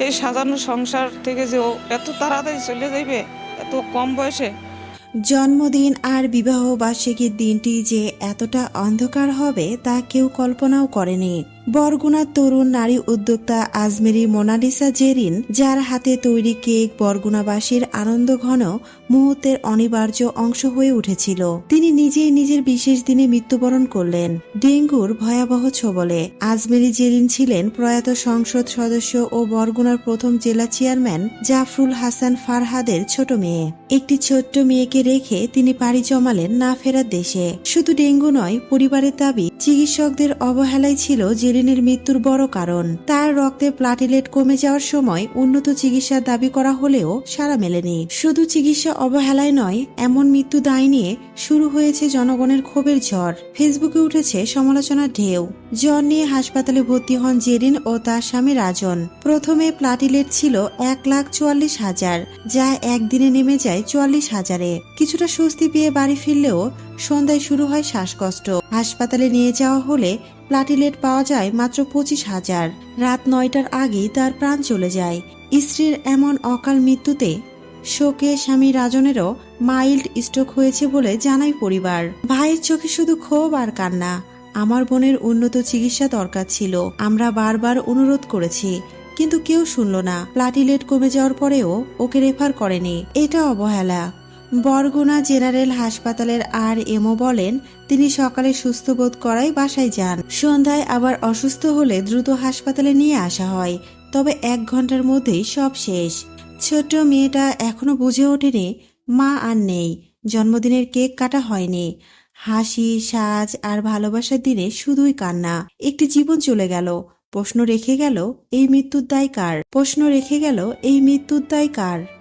এই সাজানো সংসার থেকে যে ও এত তাড়াতাড়ি চলে যাইবে এত কম বয়সে জন্মদিন আর বিবাহ বার্ষিকীর দিনটি যে এতটা অন্ধকার হবে তা কেউ কল্পনাও করেনি। বরগুনার তরুণ নারী উদ্যোক্তা আজমেরি মোনালিসা জেরিন, যার হাতে তৈরি কেক বরগুনাবাসীর আনন্দ ঘন মুহূর্তের অনিবার্য অংশ হয়ে উঠেছিল। তিনি নিজেই নিজের বিশেষ দিনে মৃত্যুবরণ করলেন। ডেঙ্গুর ভয়াবহ ছবলে আজমেরি জেরিন ছিলেন প্রয়াত সংসদ সদস্য ও বরগুনার প্রথম জেলা চেয়ারম্যান জাফরুল হাসান ফারহাদের ছোট মেয়ে। একটি ছোট্ট মেয়েকে রেখে তিনি পাড়ি জমালেন না ফেরার দেশে। শুধু ডেঙ্গু নয়, পরিবারের দাবি, চিকিৎসকদের অবহেলাই ছিল জেরিনের মৃত্যুর বড় কারণ। তার রক্তে প্লাটিলেট কমে যাওয়ার সময় উন্নত চিকিৎসার দাবি করা হলেও সারা মেলেনি। শুধু চিকিৎসা অবহেলায় নয়, এমন মৃত্যু দায় নিয়ে শুরু হয়েছে জনগণের ক্ষোভের ঝড়। ফেসবুকে উঠেছে সমালোচনার ঢেউ। জ্বর নিয়ে হাসপাতালে ভর্তি হন জেরিন ও তার স্বামী রাজন। প্রথমে প্লাটিলেট ছিল এক লাখ চুয়াল্লিশ হাজার, যা একদিনে নেমে যায় চুয়াল্লিশ হাজারে। কিছুটা স্বস্তি পেয়ে বাড়ি ফিরলেও সন্ধ্যায় শুরু হয় শ্বাসকষ্ট। হাসপাতালে নিয়ে যাওয়া হলে প্লাটিলেট পাওয়া যায় মাত্র পঁচিশ হাজার। রাত নয়টার আগেই তার প্রাণ চলে যায়। স্ত্রীর এমন অকাল মৃত্যুতে শোকে স্বামী রাজনেরও মাইল্ড স্ট্রোক হয়েছে বলে জানায় পরিবার। ভাইয়ের চোখে শুধু ক্ষোভ আর কান্না। আমার বোনের উন্নত চিকিৎসা দরকার ছিল। আমরা বারবার অনুরোধ করেছি, কিন্তু কেউ শুনল না। প্লাটিলেট কমে যাওয়ার পরেও ওকে রেফার করেনি। এটা অবহেলা। বরগুনা জেনারেল হাসপাতালের আর এমও বলেন, তিনি সকালে সুস্থ বোধ করায় বাসায় যান। সন্ধ্যায় আবার অসুস্থ হলে দ্রুত হাসপাতালে নিয়ে আসা হয়। তবে এক ঘণ্টার মধ্যেই সব শেষ। ছোট্ট মেয়েটা এখনও বুঝে ওঠেনি, মা আর নেই, জন্মদিনের কেক কাটা হয়নি। হাসি, সাজ আর ভালোবাসার দিনে শুধুই কান্না। একটি জীবন চলে গেল। প্রশ্ন রেখে গেল, এই মৃত্যুর দায় কার? প্রশ্ন রেখে গেল, এই মৃত্যুর দায় কার?